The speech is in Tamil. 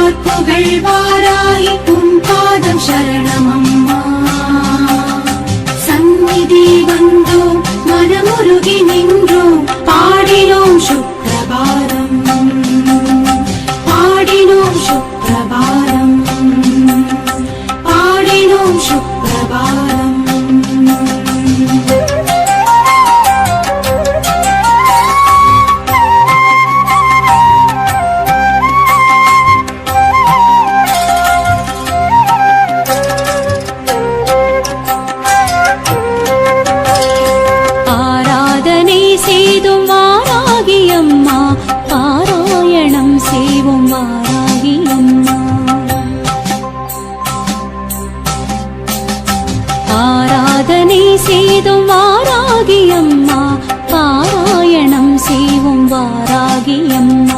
ஆழ்வார் புகழ்வாராய் உன் பாதம் சரணமம்மா. சந்நிதி வந்தோம் மனமுருகி நின்றோம் பாடினோம் சுப்பிரபாரம் பாடினோம் சுப்பிரபாரம் தெய்வம் செய்வோம் வாராகியம்மா ஆராதனை செய்தும் வாராகி அம்மா பாராயணம் செய்வோம் வாராகியம்மா